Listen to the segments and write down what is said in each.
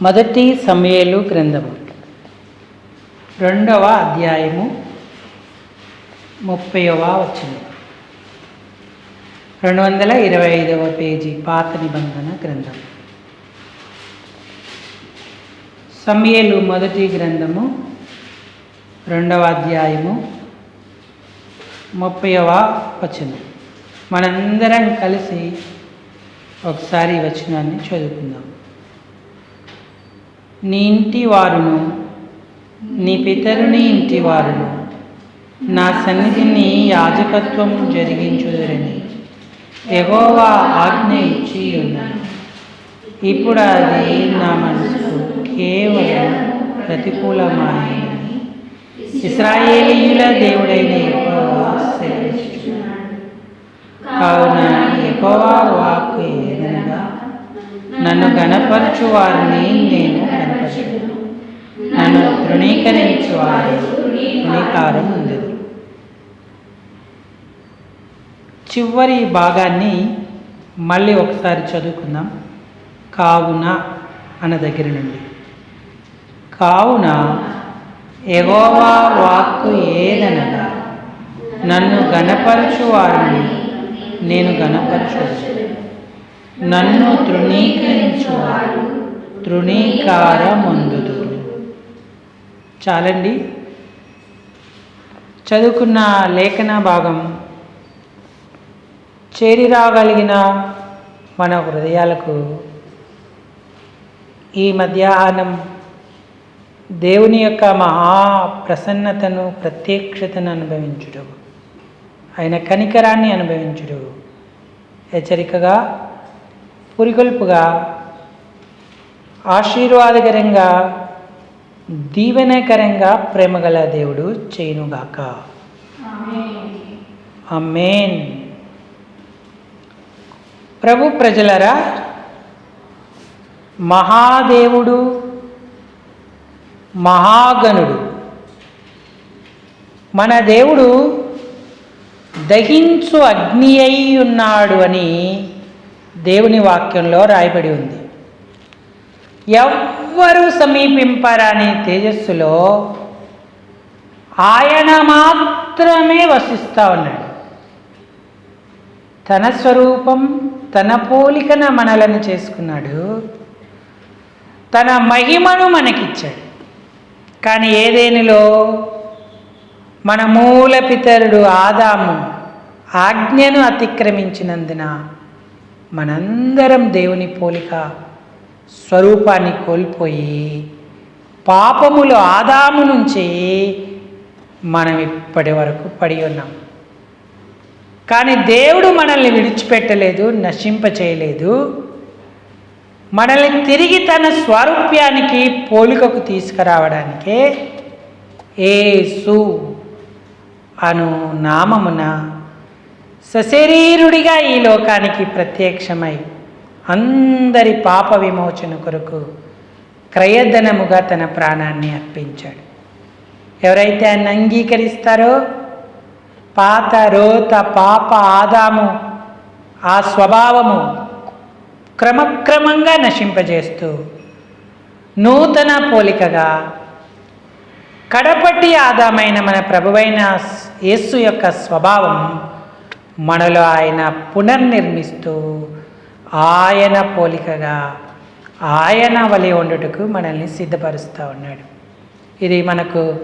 మొదటి సమయలు గ్రంథము. రెండవ అధ్యాయము ముప్పైవ వచ్చింది రెండు వందల ఇరవై ఐదవ పేజీ పాత నిబంధన గ్రంథం. సమయలు మొదటి గ్రంథము రెండవ అధ్యాయము ముప్పైవ వచనం. మనందరం కలిసి ఒకసారి వచనాన్ని చదువుకుందాం. నీ ఇంటి వారును. నీ పితరుని ఇంటి వారును. నా సన్నిధిని యాజకత్వం జరిగించుదురని ఎగోవా ఆజ్ఞ ఇచ్చి ఉన్నాను ఇప్పుడు అది నా మనసుకు కేవలం ప్రతికూలమైనది ఇస్రాయేలీయుల దేవుడైన ఎగోవా కావున ఎగోవా వాక్కు ఏదనగా నన్ను గణపరచు వారిని తృణీకారం ఉండదు. చివరి భాగాన్ని మళ్ళీ ఒకసారి చదువుకుందాం. కావున అన్న దగ్గర నుండి. కావున ఎగోవా వాక్కు ఏదనగా నన్ను గణపరచు వారిని నేను గణపరచు నన్ను తృణీకరించు వారు చాలండి. చదువుకున్న లేఖన భాగం. చేరి రాగలిగిన మన హృదయాలకు ఈ మధ్యాహ్నం దేవుని యొక్క మహా ప్రసన్నతను ప్రత్యక్షతను అనుభవించుడు ఆయన కనికరాన్ని అనుభవించుడు హెచ్చరికగా పురికొల్పుగా ఆశీర్వాదకరంగా దీవెనకరంగా ప్రేమగల దేవుడు చేయునుగాక. అమేన్ ప్రభు ప్రజలరా మహాదేవుడు మహాగణుడు మన దేవుడు దహించు అగ్ని అయి ఉన్నాడు అని దేవుని వాక్యంలో రాయబడి ఉంది. ఎవ్వరూ సమీపింపరాని తేజస్సులో ఆయన మాత్రమే వసిస్తూ ఉన్నాడు. తన స్వరూపం తన పోలికన మనలను చేసుకున్నాడు. తన మహిమను మనకిచ్చాడు. కానీ ఏదేనిలో మన మూల పితరుడు ఆదాము ఆజ్ఞను అతిక్రమించినందున మనందరం దేవుని పోలిక స్వరూపాన్ని కోల్పోయి పాపములు ఆదాము నుంచి మనం ఇప్పటి వరకు పడి ఉన్నాం. కానీ దేవుడు మనల్ని విడిచిపెట్టలేదు నశింప చేయలేదు మనల్ని తిరిగి తన స్వరూప్యానికి పోలికకు తీసుకురావడానికే ఏసు అను నామమున సశరీరుడిగా ఈ లోకానికి ప్రత్యక్షమై అందరి పాప విమోచన కొరకు క్రయధనముగా తన ప్రాణాన్ని అర్పించాడు. ఎవరైతే ఆయన అంగీకరిస్తారో పాత రోత పాప ఆదాము ఆ స్వభావము క్రమక్రమంగా నశింపజేస్తూ నూతన పోలికగా కడపటి ఆదామైన మన ప్రభువైన యేసు యొక్క స్వభావం మనలో ఆయన పునర్నిర్మిస్తూ ఆయన పోలికగా ఆయన వలె ఉండుటకు మనల్ని సిద్ధపరుస్తూ ఉన్నాడు. ఇది మనకు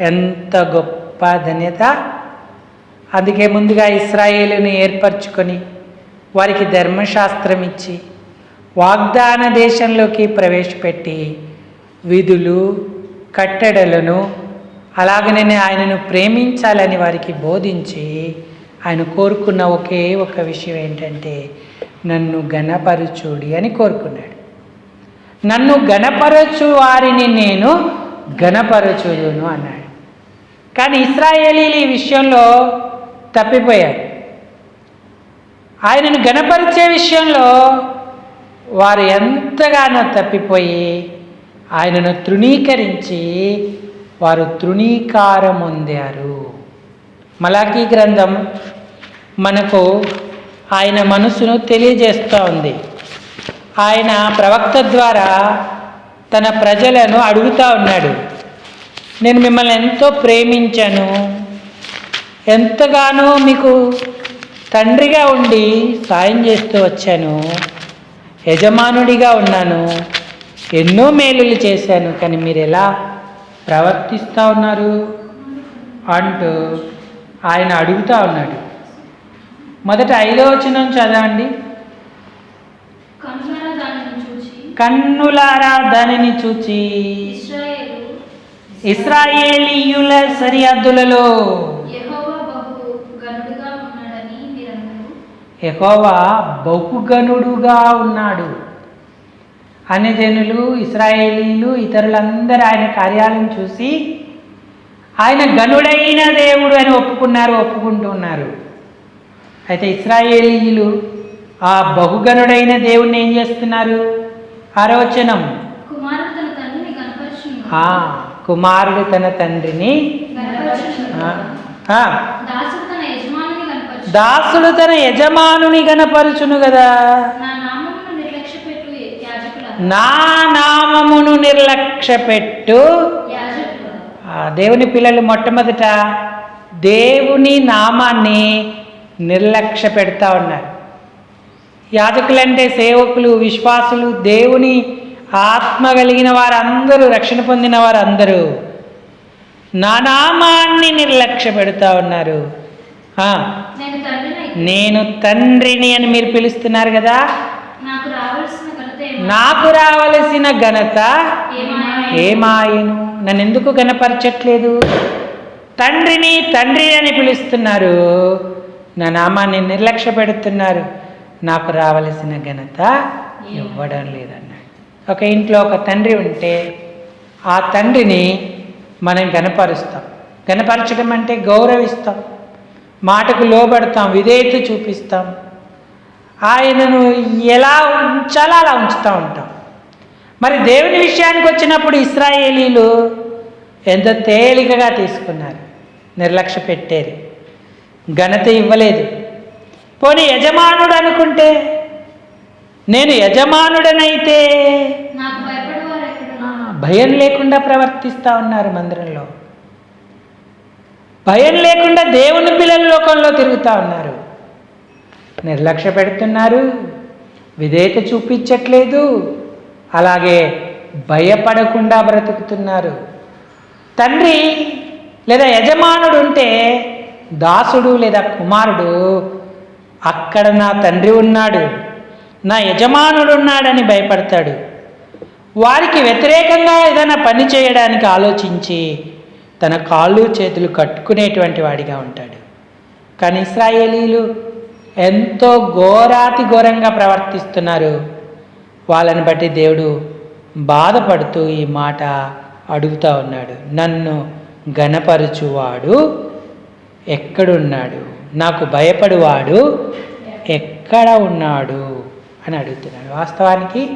ఎంత గొప్ప ధన్యత. అందుకే ముందుగా ఇస్రాయేలుని ఏర్పరచుకొని వారికి ధర్మశాస్త్రం ఇచ్చి వాగ్దాన దేశంలోకి ప్రవేశపెట్టి విధులు కట్టడలను అలాగనే ఆయనను ప్రేమించాలని వారికి బోధించి ఆయన కోరుకున్న ఒకే ఒక విషయం ఏంటంటే నన్ను గణపరచుడి అని కోరుకున్నాడు. నన్ను గణపరచు వారిని నేను గణపరచుదును అన్నాడు. కానీ ఇస్రాయేలీలు ఈ విషయంలో తప్పిపోయారు. ఆయనను గణపరిచే విషయంలో వారు ఎంతగానో తప్పిపోయి ఆయనను తృణీకరించి వారు తృణీకారం పొందారు మలాఖీ గ్రంథం మనకు ఆయన మనసును తెలియజేస్తూ ఉంది. ఆయన ప్రవక్త ద్వారా తన ప్రజలను అడుగుతా ఉన్నాడు. నేను మిమ్మల్ని ఎంతో ప్రేమించాను. ఎంతగానో మీకు తండ్రిగా ఉండి సాయం చేస్తూ వచ్చాను. యజమానుడిగా ఉన్నాను. ఎన్నో మేలులు చేశాను. కానీ మీరు ఎలా ప్రవర్తిస్తూ ఉన్నారు? అంటూ ఆయన అడుగుతా ఉన్నాడు. మొదట ఐదో వచనం చదవండి. కన్నులారా దానిని చూచి. ఇస్రాయేలీయుల సరిహద్దులలో. యెహోవా బహుగనుడుగా ఉన్నాడు. అన్ని జనులు ఇస్రాయేలీలు ఇతరులందరూ ఆయన కార్యాలను చూసి ఆయన గనుడైన దేవుడు అని ఒప్పుకున్నారు ఒప్పుకుంటున్నారు. అయితే ఇస్రాయేలీయులు ఆ బహుగనుడైన దేవుణ్ణి ఏం చేస్తున్నారు? ఆరోచనం కుమారుడు తన తండ్రిని దాసుడు తన యజమానుని గనపరుచును కదా. నా నామమును నిర్లక్ష్యపెట్టు యాజకుల దేవుని పిల్లలు మొట్టమొదట దేవుని నామాన్ని నిర్లక్ష్య పెడతా ఉన్నారు. యాజకులంటే సేవకులు విశ్వాసులు దేవుని ఆత్మ కలిగిన వారందరూ రక్షణ పొందిన వారందరూ నా నామాన్ని నిర్లక్ష్య పెడతా ఉన్నారు. ఆ, నేను తండ్రిని నేను తండ్రిని అని మీరు పిలుస్తున్నారు కదా? నాకు రావాల్సిన ఘనత ఏమాయను? ఏమాయను నన్ను ఎందుకు గనపరచట్లేదు తండ్రిని తండ్రి అని పిలుస్తున్నారు. నా నామాన్ని నిర్లక్ష్య పెడుతున్నారు. నాకు రావలసిన ఘనత ఇవ్వడం లేదన్నాడు. ఒక ఇంట్లో ఒక తండ్రి ఉంటే ఆ తండ్రిని మనం గనపరుస్తాం గనపరచడం అంటే గౌరవిస్తాం. మాటకు లోబడతాం విధేయత చూపిస్తాం. ఆయనను ఎలా ఉంచాలో అలా ఉంచుతూ ఉంటాం. మరి దేవుని విషయానికి వచ్చినప్పుడు ఇస్రాయేలీలు ఎంత తేలికగా తీసుకున్నారు. నిర్లక్ష్య పెట్టారు ఘనత ఇవ్వలేదు. పోనీ యజమానుడు అనుకుంటే నేను యజమానుడనైతే భయం లేకుండా ప్రవర్తిస్తూ ఉన్నారు మందిరంలో. భయం లేకుండా దేవుని పిల్లల లోకంలో తిరుగుతూ ఉన్నారు. నిర్లక్ష్య పెడుతున్నారు. విధేయత చూపించట్లేదు. అలాగే భయపడకుండా బ్రతుకుతున్నారు. తండ్రి లేదా యజమానుడు ఉంటే దాసుడు లేదా కుమారుడు అక్కడ నా తండ్రి ఉన్నాడు నా యజమానుడు ఉన్నాడని భయపడతాడు. వారికి వ్యతిరేకంగా ఏదైనా పని చేయడానికి ఆలోచించి తన కాళ్ళు చేతులు కట్టుకునేటువంటి వాడిగా ఉంటాడు. కానీ ఇస్రాయేలీలు ఎంతో ఘోరాతి ఘోరంగా ప్రవర్తిస్తున్నారు. వాళ్ళని బట్టి దేవుడు బాధపడుతూ ఈ మాట అడుగుతా ఉన్నాడు. నన్ను గణపరుచువాడు ఎక్కడున్నాడు? నాకు భయపడువాడు ఎక్కడ ఉన్నాడు? అని అడుగుతున్నాడు. వాస్తవానికి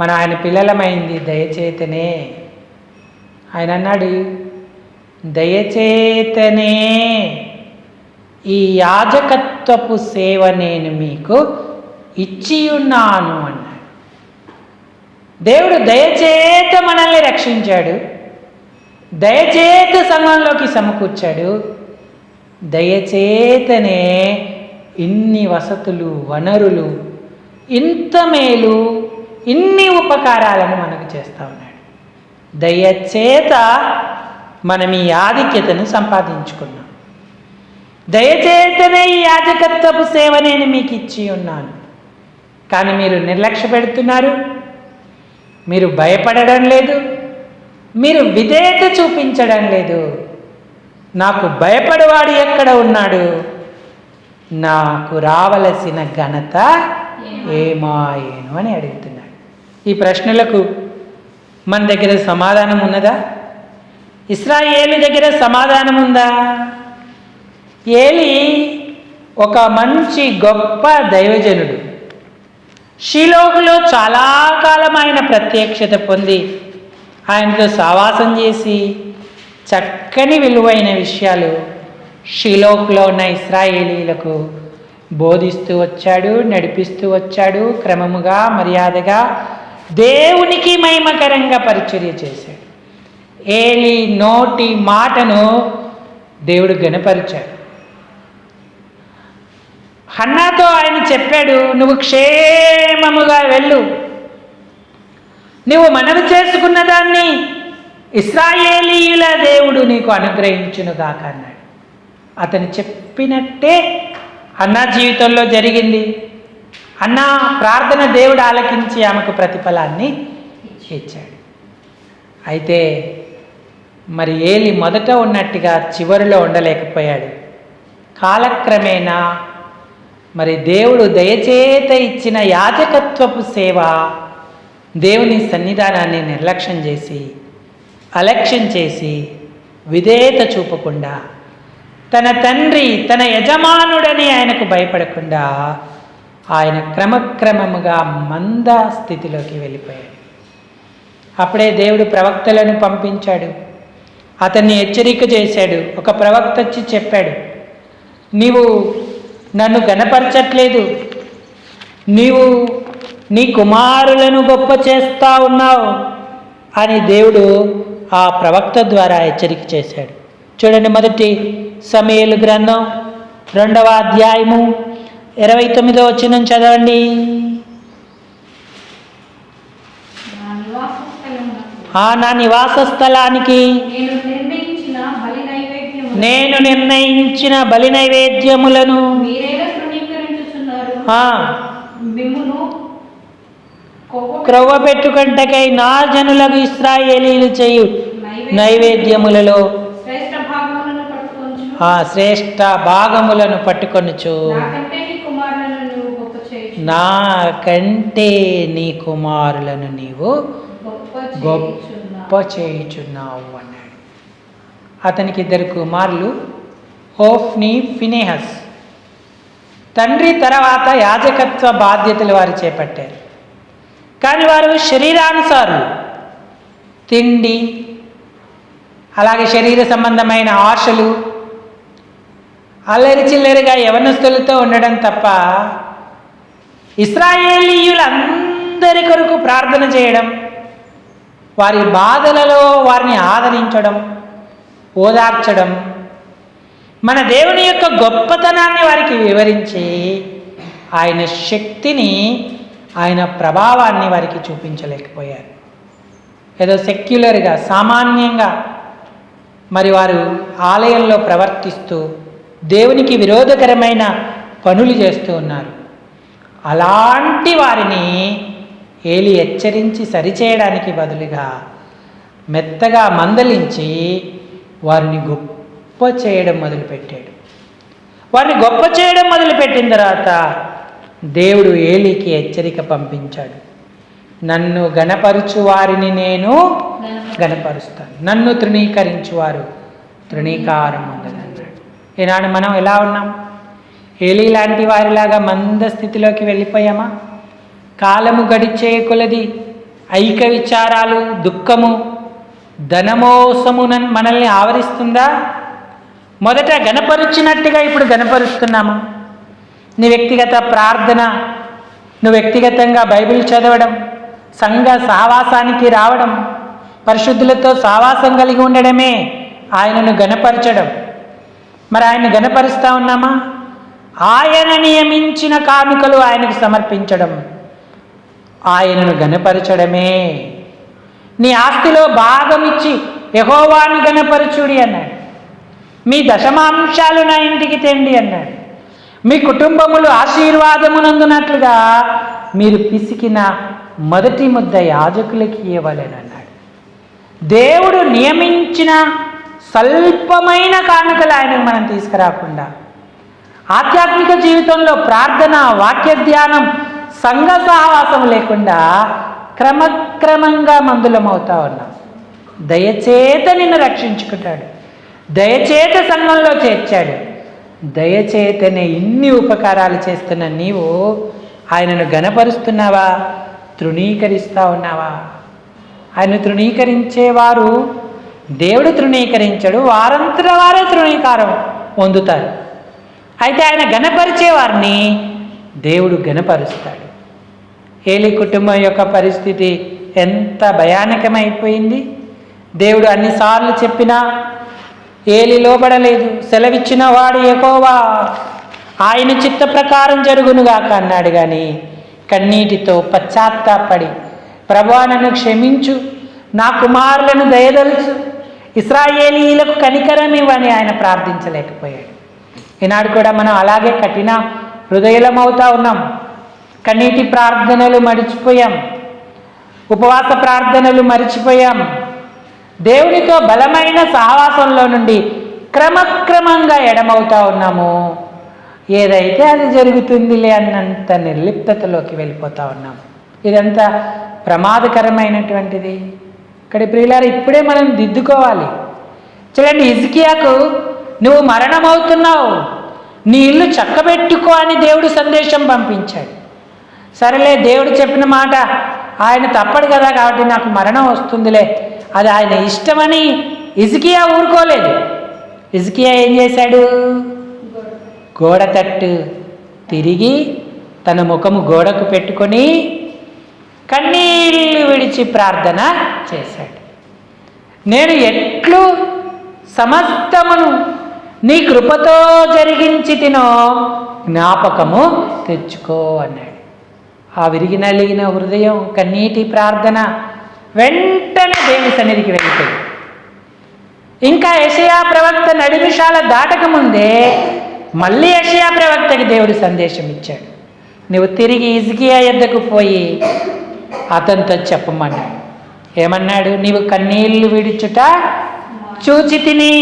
మన ఆయన పిల్లలమైంది దయచేతనే. ఆయన అన్నాడు దయచేతనే ఈ యాజకత్వపు సేవ నేను మీకు ఇచ్చి ఉన్నాను అన్నాడు. దేవుడు దయచేత మనల్ని రక్షించాడు. దయచేత సంఘంలోకి సమకూర్చాడు. దయచేతనే ఇన్ని వసతులు వనరులు ఇంత మేలు ఇన్ని ఉపకారాలను మనకు చేస్తా ఉన్నాడు. దయచేత మనం ఈ ఆధిక్యతను సంపాదించుకున్నాం. దయచేతనే ఈ యాజకత్వపు సేవ నేను మీకు ఇచ్చి ఉన్నాను. కానీ మీరు నిర్లక్ష్య పెడుతున్నారు. మీరు భయపడడం లేదు. మీరు విధేయత చూపించడం లేదు. నాకు భయపడేవాడు ఎక్కడ ఉన్నాడు? నాకు రావలసిన ఘనత ఏమాయేను అని అడుగుతున్నాడు. ఈ ప్రశ్నలకు మన దగ్గర సమాధానం ఉన్నదా? ఇస్రాయేలు దగ్గర సమాధానం ఉందా? ఏలి ఒక మంచి గొప్ప దైవజనుడు. షీలోకులో చాలా కాలం ఆయన ప్రత్యక్షత పొంది ఆయనతో సావాసం చేసి చక్కని విలువైన విషయాలు షిలోక్లో ఉన్న ఇస్రాయేలీలకు బోధిస్తూ వచ్చాడు నడిపిస్తూ వచ్చాడు క్రమముగా మర్యాదగా దేవునికి మహిమకరంగా పరిచర్య చేశాడు. ఏలి నోటి మాటను దేవుడు గణపరిచాడు హన్నాతో ఆయన చెప్పాడు నువ్వు క్షేమముగా వెళ్ళు. నువ్వు మనవి చేసుకున్న దాన్ని ఇస్రాయేలీయుల దేవుడు నీకు అనుగ్రహించునుగాక అన్నాడు. అతను చెప్పినట్టే అన్నా జీవితంలో జరిగింది. అన్న ప్రార్థన దేవుడు ఆలకించి ఆమెకు ప్రతిఫలాన్ని ఇచ్చాడు. అయితే మరి ఏలి మొదట ఉన్నట్టుగా చివరిలో ఉండలేకపోయాడు. కాలక్రమేణా మరి దేవుడు దయచేత ఇచ్చిన యాజకత్వపు సేవ దేవుని సన్నిధానాన్ని నిర్లక్ష్యం చేసి అలక్ష్యం చేసి విధేయత చూపకుండా తన తండ్రి తన యజమానుడని ఆయనకు భయపడకుండా ఆయన క్రమక్రమముగా మంద స్థితిలోకి వెళ్ళిపోయాడు. అప్పుడే దేవుడు ప్రవక్తలను పంపించాడు. అతన్ని హెచ్చరిక చేశాడు. ఒక ప్రవక్త వచ్చి చెప్పాడు నీవు నన్ను గనపరచట్లేదు నీవు నీ కుమారులను గొప్ప చేస్తా ఉన్నావు అని దేవుడు ఆ ప్రవక్త ద్వారా హెచ్చరిక చేశాడు. చూడండి మొదటి సమయలు గ్రంథం రెండవ అధ్యాయము ఇరవై తొమ్మిదో వచ్చిన చదవండి. ఆ నా నివాస స్థలానికి నేను నిర్ణయించిన బలి నైవేద్యము నేను నిర్ణయించిన బలి నైవేద్యములను క్రొవ్వ పెట్టుకుంటకై నా జనులకు ఇస్రాయేలీలు చేయు నైవేద్యములలో శ్రేష్ఠ భాగములను పట్టుకొనుచు. నీ కంటే నీ కుమారులను నీవు గొప్ప చేయుచున్నావు. అన్నాడు అతనికి ఇద్దరు కుమారులు హోఫ్ని ఫినేహస్. తండ్రి తర్వాత యాజకత్వ బాధ్యతలు వారు చేపట్టారు. కానీ వారు శరీరానుసారులు. తిండి అలాగే శరీర సంబంధమైన ఆశలు అల్లరి చిల్లరిగా యవనస్తులతో ఉండడం తప్ప ఇస్రాయేలీయులందరి కొరకు ప్రార్థన చేయడం వారి బాధలలో వారిని ఆదరించడం ఓదార్చడం. మన దేవుని యొక్క గొప్పతనాన్ని వారికి వివరించి ఆయన శక్తిని ఆయన ప్రభావాన్ని వారికి చూపించలేకపోయారు. ఏదో సెక్యులర్గా సామాన్యంగా మరి వారు ఆలయంలో ప్రవర్తిస్తూ దేవునికి విరోధకరమైన పనులు చేస్తూ ఉన్నారు. అలాంటి వారిని ఏలి హెచ్చరించి సరిచేయడానికి బదులుగా మెత్తగా మందలించి వారిని గొప్ప చేయడం మొదలుపెట్టాడు. వారిని గొప్ప చేయడం మొదలుపెట్టిన తర్వాత దేవుడు ఏలికి హెచ్చరిక పంపించాడు. నన్ను గణపరుచు వారిని నేను గణపరుస్తాను నన్ను తృణీకరించువారు తృణీకారం ఉండదన్నాడు ఈనాడు మనం ఎలా ఉన్నాం? ఏలి లాంటి వారిలాగా మంద స్థితిలోకి వెళ్ళిపోయామా? కాలము గడిచే కొలది ఐక విచారాలు దుఃఖము ధనమోసము మనల్ని ఆవరిస్తుందా? మొదట గణపరుచినట్టుగా ఇప్పుడు గణపరుస్తున్నామా నీ వ్యక్తిగత ప్రార్థన నువ్వు వ్యక్తిగతంగా బైబిల్ చదవడం సంఘ సహవాసానికి రావడం పరిశుద్ధులతో సహవాసం కలిగి ఉండడమే ఆయనను గణపరచడం మరి ఆయన గణపరుస్తా ఉన్నామా? ఆయన నియమించిన కానుకలు ఆయనకు సమర్పించడం. ఆయనను గణపరచడమే నీ ఆస్తిలో భాగం ఇచ్చి గణపరచుడి అన్నాడు. మీ దశమాంశాలు నా ఇంటికి తెండి అన్నాడు. మీ కుటుంబములు ఆశీర్వాదమునందునట్లుగా మీరు పిసికిన మొదటి ముద్ద యాజకులకి ఇవ్వలేనన్నాడు దేవుడు నియమించిన స్వల్పమైన కానుకలు ఆయనకు మనం తీసుకురాకుండా ఆధ్యాత్మిక జీవితంలో ప్రార్థన వాక్య ధ్యానం సంఘ సహవాసం లేకుండా క్రమక్రమంగా మందులమవుతా ఉన్నాం. దయచేత నిన్ను రక్షించుకుంటాడు. దయచేత సంఘంలో చేర్చాడు. దయచేతనే ఇన్ని ఉపకారాలు చేస్తున్న నీవు ఆయనను గణపరుస్తున్నావా తృణీకరిస్తా ఉన్నావా? ఆయన తృణీకరించేవారు దేవుడు తృణీకరించడు వారంతర వారే తృణీకారం పొందుతారు. అయితే ఆయన గణపరిచే వారిని దేవుడు గణపరుస్తాడు హేలి కుటుంబం యొక్క పరిస్థితి ఎంత భయానకమైపోయింది? దేవుడు అన్నిసార్లు చెప్పినా ఏలి లోబడలేదు. సెలవిచ్చిన వాడు ఎకోవా ఆయన చిత్త ప్రకారం జరుగునుగాక అన్నాడు కానీ కన్నీటితో పశ్చాత్తాపడి ప్రభా నన్ను క్షమించు నా కుమారులను దయదలుచు ఇస్రాయేలీలకు కనికరం ఇవ్వని ఆయన ప్రార్థించలేకపోయాడు. ఈనాడు కూడా మనం అలాగే కఠిన హృదయలమవుతా ఉన్నాం. కన్నీటి ప్రార్థనలు మడిచిపోయాం ఉపవాస ప్రార్థనలు మరిచిపోయాం. దేవునితో బలమైన సహవాసంలో నుండి క్రమక్రమంగా ఎడమవుతా ఉన్నాము. ఏదైతే అది జరుగుతుందిలే అన్నంత నిర్లిప్తతలోకి వెళ్ళిపోతా ఉన్నాము. ఇదంతా ప్రమాదకరమైనటువంటిది. ఇక్కడ ప్రియులారు ఇప్పుడే మనం దిద్దుకోవాలి. చూడండి ఇజ్కియాకు నువ్వు మరణమవుతున్నావు. నీ ఇల్లు చక్కబెట్టుకో అని దేవుడు సందేశం పంపించాడు. సరేలే దేవుడు చెప్పిన మాట ఆయన తప్పడు కదా కాబట్టి నాకు మరణం వస్తుందిలే. అది ఆయన ఇష్టమని ఇజ్కియా ఊరుకోలేదు. ఇజ్కియా ఏం చేశాడు? గోడ తట్టు తిరిగి తన ముఖము గోడకు పెట్టుకొని కన్నీళ్ళు విడిచి ప్రార్థన చేశాడు. నేను ఎట్లు సమస్తమును నీ కృపతో జరిగించి తినో జ్ఞాపకము తెచ్చుకో అన్నాడు. ఆ విరిగినలిగిన హృదయం కన్నీటి ప్రార్థన వెంటనే దేవుని సన్నిధికి వెళ్తాయి ఇంకా యషయా ప్రవక్త నడిమిషాల దాటకముందే మళ్ళీ యషయా ప్రవక్తకి దేవుడు సందేశం ఇచ్చాడు. నువ్వు తిరిగి ఇజ్కియా ఎద్దకు పోయి అతనితో చెప్పమన్నాడు. ఏమన్నాడు? నీవు కన్నీళ్ళు విడుచుట చూచి తిని.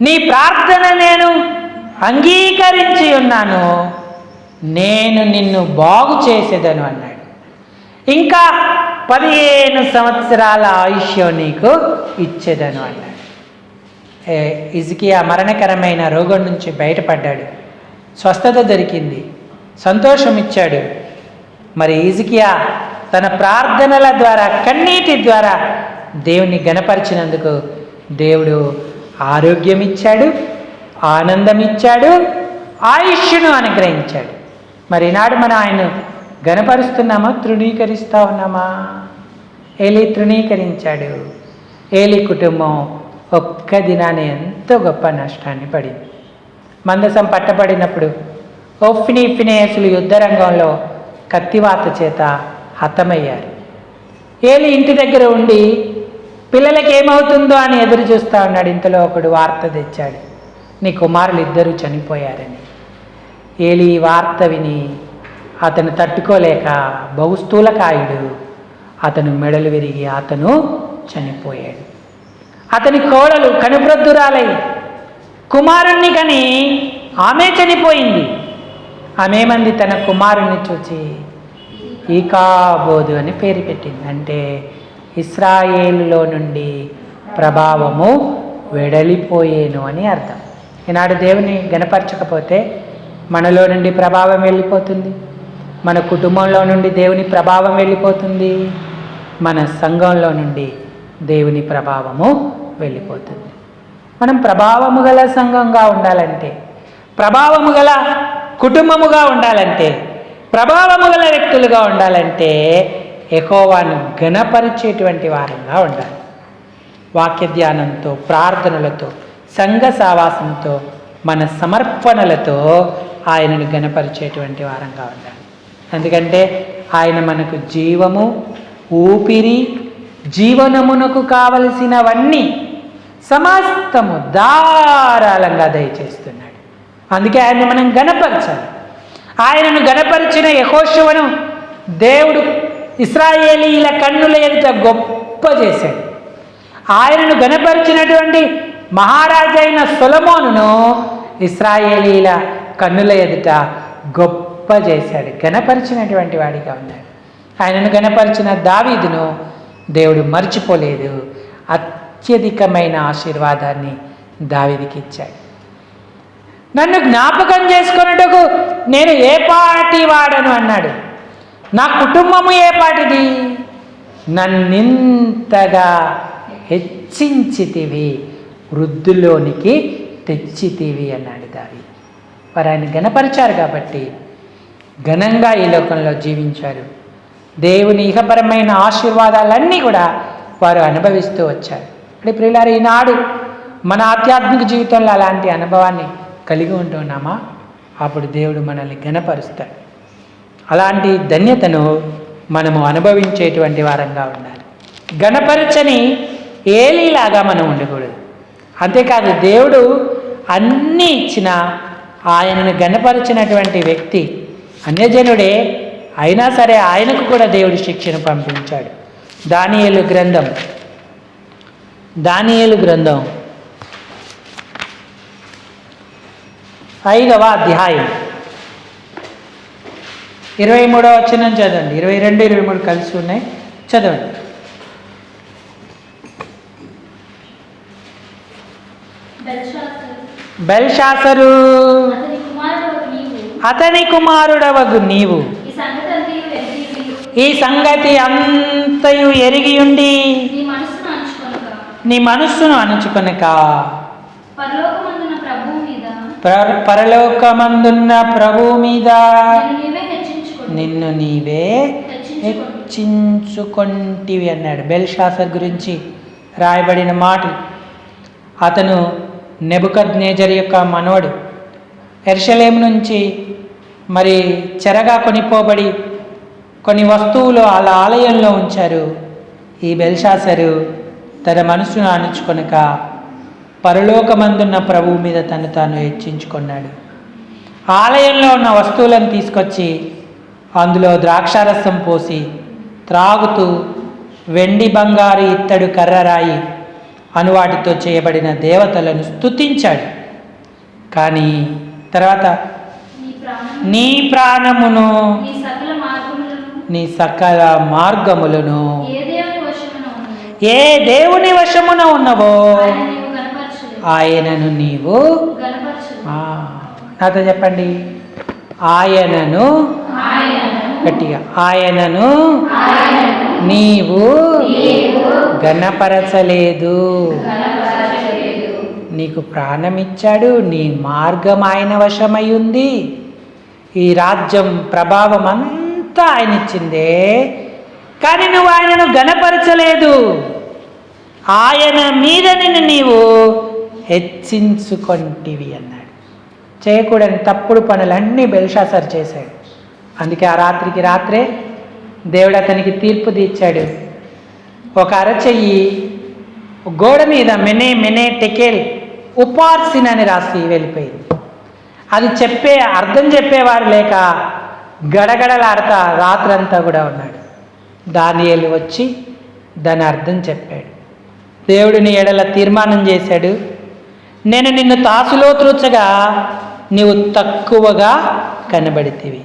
నీ ప్రార్థన నేను అంగీకరించి ఉన్నాను. నేను నిన్ను బాగు చేసేదను అన్నాడు. ఇంకా పదిహేను సంవత్సరాల ఆయుష్యం నీకు ఇచ్చేదను అన్నాడు. ఏ, ఆ మరణకరమైన రోగం నుంచి బయటపడ్డాడు. స్వస్థత దొరికింది. సంతోషం ఇచ్చాడు మరి ఇజికియా తన ప్రార్థనల ద్వారా కన్నీటి ద్వారా దేవుని గణపరిచినందుకు దేవుడు ఆరోగ్యం ఇచ్చాడు ఆనందం ఇచ్చాడు ఆయుష్ను అనుగ్రహించాడు. మరి ఈనాడు మనం ఆయన గణపరుస్తున్నామా తృణీకరిస్తా ఉన్నామా ఏలి తృణీకరించాడు. ఏలి కుటుంబం ఒక్క దినాన్ని ఎంతో గొప్ప నష్టాన్ని పడింది. మందసం పట్టబడినప్పుడు ఒఫ్ని ఫినేసులు యుద్ధరంగంలో కత్తివాత చేత హతమయ్యారు. ఏలి ఇంటి దగ్గర ఉండి పిల్లలకి ఏమవుతుందో అని ఎదురు చూస్తూ ఉన్నాడు. ఇంతలో ఒకడు వార్త తెచ్చాడు. నీ కుమారులు ఇద్దరు చనిపోయారని. ఏలి వార్త విని అతను తట్టుకోలేక బహుస్థూలకాయుడు. అతను మెడలు విరిగి అతను చనిపోయాడు. అతని కోడలు కనుప్రద్దురాలై కుమారుణ్ణి కని ఆమె చనిపోయింది. ఆమెమంది తన కుమారుణ్ణి చూచి ఈకాబోదు అని పేరు పెట్టింది. అంటే ఇస్రాయేలులో నుండి ప్రభావము వెడలిపోయేను అని అర్థం. ఈనాడు దేవుని గనపరచకపోతే మనలో నుండి ప్రభావం వెళ్ళిపోతుంది. మన కుటుంబంలో నుండి దేవుని ప్రభావం వెళ్ళిపోతుంది. మన సంఘంలో నుండి దేవుని ప్రభావము వెళ్ళిపోతుంది. మనం ప్రభావము గల సంఘంగా ఉండాలంటే ప్రభావము గల కుటుంబముగా ఉండాలంటే ప్రభావము గల వ్యక్తులుగా ఉండాలంటే ఎకోవాను ఘనపరిచేటువంటి వారంగా ఉండాలి. వాక్య ధ్యానంతో ప్రార్థనలతో సంఘ సావాసంతో మన సమర్పణలతో ఆయనను గణపరిచేటువంటి వారంగా ఉండాలి ఎందుకంటే ఆయన మనకు జీవము ఊపిరి జీవనమునకు కావలసినవన్నీ సమస్తము ధారాళంగా దయచేస్తున్నాడు. అందుకే ఆయన్ని మనం గణపరచాలి. ఆయనను గణపరిచిన యహోశివను దేవుడు ఇస్రాయేలీల కన్నుల ఎదుట గొప్ప చేశాడు. ఆయనను గణపరిచినటువంటి మహారాజైన సొలమోనును ఇస్రాయేలీల కన్నుల ఎదుట గొప్ప చేశాడు. గణపరిచినటువంటి వాడిగా ఉన్నాడు. ఆయనను గణపరిచిన దావీదును దేవుడు మర్చిపోలేదు. అత్యధికమైన ఆశీర్వాదాన్ని దావీదికి ఇచ్చాడు. నన్ను జ్ఞాపకం చేసుకున్నట్టుకు నేను ఏ పాటి వాడను అన్నాడు. నా కుటుంబము ఏ పాటిది? నన్నింతగా హెచ్చించితివి వృద్ధులోనికి తెచ్చితివి అన్నాడు దావి వారు ఆయన గణపరిచారు కాబట్టి ఘనంగా ఈ లోకంలో జీవించారు. దేవుని ఇహపరమైన ఆశీర్వాదాలన్నీ కూడా వారు అనుభవిస్తూ వచ్చారు. అంటే ప్రియులారు ఈనాడు మన ఆధ్యాత్మిక జీవితంలో అలాంటి అనుభవాన్ని కలిగి ఉంటున్నామా? అప్పుడు దేవుడు మనల్ని ఘనపరుస్తాడు. అలాంటి ధన్యతను మనము అనుభవించేటువంటి వారంగా ఉండాలి. గణపరచని ఏలీలాగా మనం ఉండకూడదు. అంతేకాదు దేవుడు అన్నీ ఇచ్చిన ఆయనను గణపరిచినటువంటి వ్యక్తి అన్యజనుడే అయినా సరే ఆయనకు కూడా దేవుడు శిక్షను పంపించాడు. దానియేలు గ్రంథం. దానియేలు గ్రంథం. ఐదవ అధ్యాయం. ఇరవై మూడవ వచ్చిన చదవండి. ఇరవై రెండు ఇరవై మూడు కలిసి ఉన్నాయి. చదవండి. బెల్షాస్సరు, బెల్షాసరు. అతని కుమారుడవగు నీవు. ఈ సంగతి అంతయు ఎరిగి ఎరిగియుండి. నీ మనస్సును అణుచుకొనక. పరలోకమందున్న ప్రభువు మీద. నిన్ను నీవే హెచ్చించుకో నిన్ను నీవే హెచ్చించుకొంటివి అన్నాడు బెల్షాసర్ గురించి రాయబడిన మాటలు. అతను నెబుకద్ నేజర్ యొక్క మనవడు. ఎర్షలేం నుంచి మరి చెరగా కొనిపోబడి కొన్ని వస్తువులు వాళ్ళ ఆలయంలో ఉంచారు. ఈ బెల్షాసరు తన మనసును అణుచుకొనక పరలోకమందున్న ప్రభువు మీద తను తాను హెచ్చించుకున్నాడు. ఆలయంలో ఉన్న వస్తువులను తీసుకొచ్చి అందులో ద్రాక్షారసం పోసి త్రాగుతూ వెండి బంగారు ఇత్తడు కర్రరాయి అను వాటితో చేయబడిన దేవతలను స్తుతించాడు. కానీ తర్వాత నీ ప్రాణం నీ ప్రాణమును నీ సకల మార్గములను ఏ దేవుని వశమున ఉన్నవో ఆయనను నీవు నాతో చెప్పండి. ఆయనను గట్టిగా ఆయనను నీవు గణపరచలేదు నీకు ప్రాణమిచ్చాడు నీ మార్గం ఆయన వశమై ఉంది ఈ రాజ్యం ప్రభావం అంతా ఆయన ఇచ్చిందే కానీ నువ్వు ఆయనను గణపరచలేదు ఆయన మీద నిన్ను నీవు హెచ్చించుకొంటివి అన్నాడు. చేయకూడని తప్పుడు పనులన్నీ బెల్షాసర్ చేశాడు. అందుకే ఆ రాత్రికి రాత్రే దేవుడు అతనికి తీర్పు తీర్చాడు. ఒక అరచెయ్యి గోడ మీద మెనే మెనే టెకేల్ ఉపార్సిన్ అని రాసి వెళ్ళిపోయింది. అది చెప్పే అర్థం చెప్పేవారు లేక గడగడలాడతా రాత్రంతా కూడా ఉన్నాడు. దానియలు వచ్చి దాని అర్థం చెప్పాడు. దేవుడిని ఎడల తీర్మానం చేశాడు. నేను నిన్ను తాసులో త్రుచగా నీవు తక్కువగా కనబడితివి.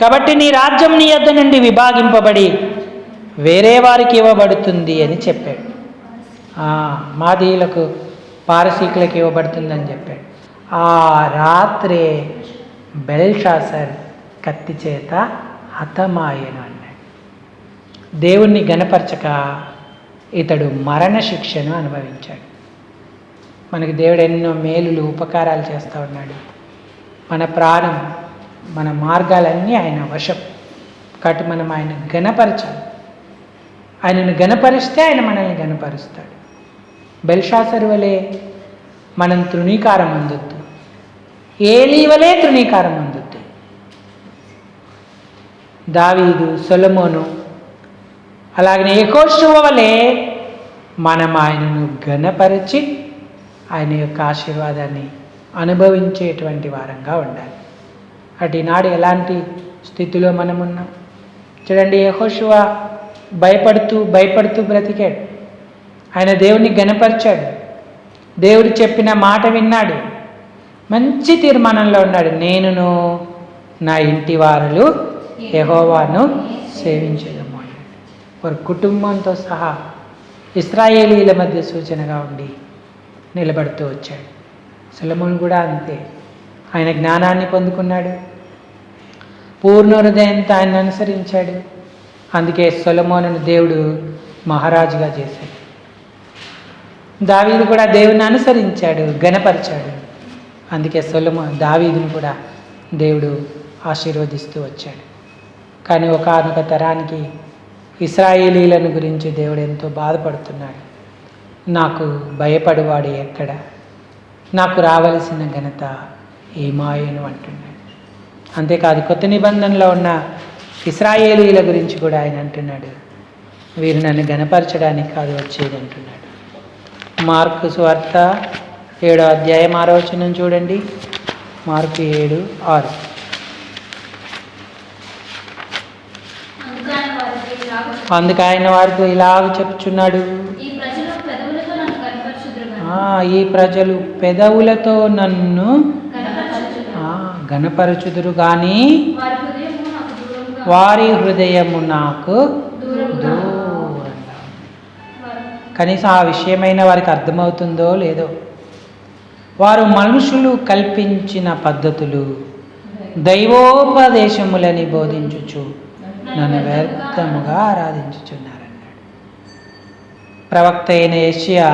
కాబట్టి నీ రాజ్యం నీ యొద్ద నుండి విభాగింపబడి వేరే వారికి ఇవ్వబడుతుంది అని చెప్పాడు. మాదీయులకు పారసీకులకు ఇవ్వబడుతుందని చెప్పాడు. ఆ రాత్రే బెల్షాసర్ కత్తి చేత హతమాయను అన్నాడు. దేవుణ్ణి గనపరచక ఇతడు మరణ శిక్షను అనుభవించాడు. మనకి దేవుడు ఎన్నో మేలులు ఉపకారాలు చేస్తూ ఉన్నాడు. మన ప్రాణం మన మార్గాలన్నీ ఆయన వశం. కాబట్టి మనం ఆయన గణపరచాలి ఆయనను గనపరిస్తే ఆయన మనల్ని గణపరుస్తాడు బెల్షాసరు వలె మనం తృణీకారం అందొద్దు. ఏలీ వలె తృణీకారం అందొద్దు. దావీదు సొలమోను అలాగనే యెహోషువ వలె మనం ఆయనను ఘనపరిచి ఆయన యొక్క ఆశీర్వాదాన్ని అనుభవించేటువంటి వారంగా ఉండాలి. అటు ఈనాడు ఎలాంటి స్థితిలో మనం ఉన్నాం చూడండి యహోశివ భయపడుతూ భయపడుతూ బ్రతికాడు. ఆయన దేవుని గనపరిచాడు దేవుడు చెప్పిన మాట విన్నాడు. మంచి తీర్మానంలో ఉన్నాడు. నేనును నా ఇంటి వారులు యహోవాను సేవించదము వారి కుటుంబంతో సహా ఇస్రాయేలీల మధ్య సూచనగా ఉండి నిలబడుతూ వచ్చాడు. సులమున్ కూడా అంతే. ఆయన జ్ఞానాన్ని పొందుకున్నాడు. పూర్ణ హృదయంతో ఆయన అనుసరించాడు. అందుకే సొలమోనును దేవుడు మహారాజుగా చేశాడు. దావీదు కూడా దేవుని అనుసరించాడు గణపరిచాడు అందుకే సొలమో దావీదును కూడా దేవుడు ఆశీర్వదిస్తూ వచ్చాడు. కానీ ఒకనొక తరానికి ఇస్రాయేలీలను గురించి దేవుడు ఎంతో బాధపడుతున్నాడు. నాకు భయపడువాడు ఎక్కడ? నాకు రావలసిన ఘనత ఏమాయను అంటున్నాడు. అంతేకాదు కొత్త నిబంధనలో ఉన్న ఇస్రాయేలీల గురించి కూడా ఆయన అంటున్నాడు. వీరు నన్ను గణపరచడానికి కాదు వచ్చేది అంటున్నాడు. మార్కు స్వార్త ఏడో అధ్యాయం ఆరో వచనం చూడండి. మార్కు ఏడు ఆరు. అందుకు ఆయన వారితో ఇలాగ చెప్తున్నాడు ఈ ప్రజలు పెదవులతో నన్ను కనపరచుదురు "ఆ, వారి హృదయము నాకు కనీసం ఆ విషయమైన వారికి అర్థమవుతుందో లేదో. వారు మనుషులు కల్పించిన పద్ధతులు దైవోపదేశములని బోధించుచు నన్ను వ్యర్థముగా ఆరాధించుచున్నారన్నాడు. ప్రవక్త అయిన యెషయా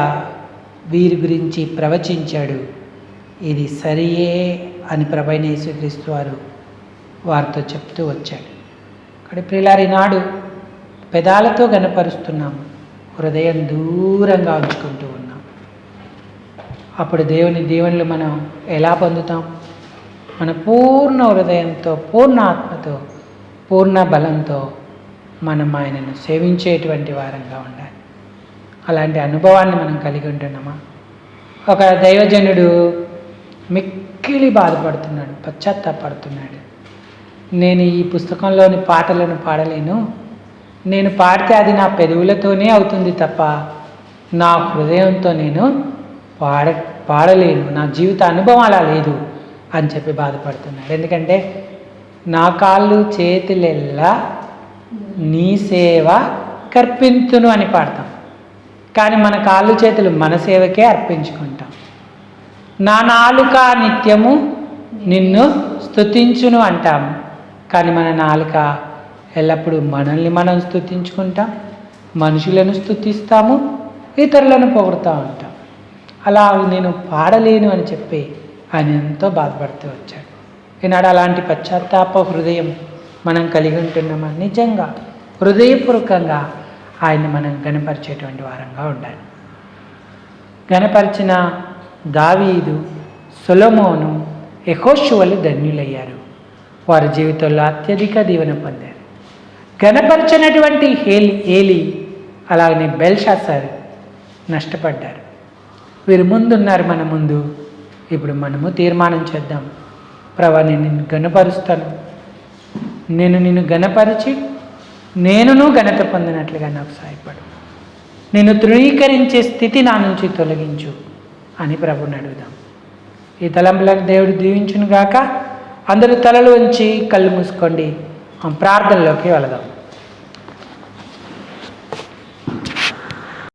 వీరి గురించి ప్రవచించాడు. ఇది సరియే అని ప్రభైన యేసుక్రీస్తు వారు వారితో చెప్తూ వచ్చాడు. ఇక్కడ ప్రియులారి నాడు పెదాలతో గనపరుస్తున్నాము హృదయం దూరంగా ఉంచుకుంటూ ఉన్నాం. అప్పుడు దేవుని దీవెనలు మనం ఎలా పొందుతాం? మన పూర్ణ హృదయంతో పూర్ణ ఆత్మతో పూర్ణ బలంతో మనం ఆయనను సేవించేటువంటి వారంగా ఉండాలి. అలాంటి అనుభవాన్ని మనం కలిగి ఉంటున్నామా? ఒక దైవజనుడు మిక్కిలి బాధపడుతున్నాడు పశ్చాత్తాపడుతున్నాడు. నేను ఈ పుస్తకంలోని పాటలను పాడలేను. నేను పాడితే అది నా పెదవులతోనే అవుతుంది తప్ప నా హృదయంతో నేను పాడ పాడలేను. నా జీవిత అనుభవం అలా లేదు అని చెప్పి బాధపడుతున్నాడు. ఎందుకంటే నా కాళ్ళు చేతులెల్లా నీ సేవ కర్పించును అని పాడతాం. కానీ మన కాళ్ళు చేతులు మన సేవకే అర్పించుకుంటాం. నా నాలుక నిత్యము నిన్ను స్తుతించును అంటాము కానీ మన నాలుక ఎల్లప్పుడూ మనల్ని మనం స్థుతించుకుంటాం మనుషులను స్థుతిస్తాము ఇతరులను పొగుడుతూ ఉంటాం. అలా నేను పాడలేను అని చెప్పి ఆయన ఎంతో బాధపడుతూ వచ్చాడు. ఈనాడు అలాంటి పశ్చాత్తాప హృదయం మనం కలిగి ఉంటున్నామా? నిజంగా హృదయపూర్వకంగా ఆయన్ని మనం గణపరిచేటువంటి వారంగా ఉండాలి. గణపరిచిన దావీదు సొలమోను యెహోషువలు ధన్యులయ్యారు. వారి జీవితంలో అత్యధిక దీవెన పొందారు. గణపరిచినటువంటి హేలి ఏలి అలాగనే బెల్షాసార్ నష్టపడ్డారు. వీరు ముందున్నారు మన ముందు. ఇప్పుడు మనము తీర్మానం చేద్దాం. ప్రభా నేను నిన్ను గణపరుస్తాను నేను నిన్ను గణపరిచి నేనును ఘనత పొందినట్లుగా నాకు సహాయపడు. నేను తృణీకరించే స్థితి నా నుంచి తొలగించు అని ప్రభుని అడుగుదాం. ఈ తలంపులకు దేవుడు దీవించును గాక అందరూ తలలు ఉంచి కళ్ళు మూసుకోండి. ప్రార్థనలోకి వెళదాం.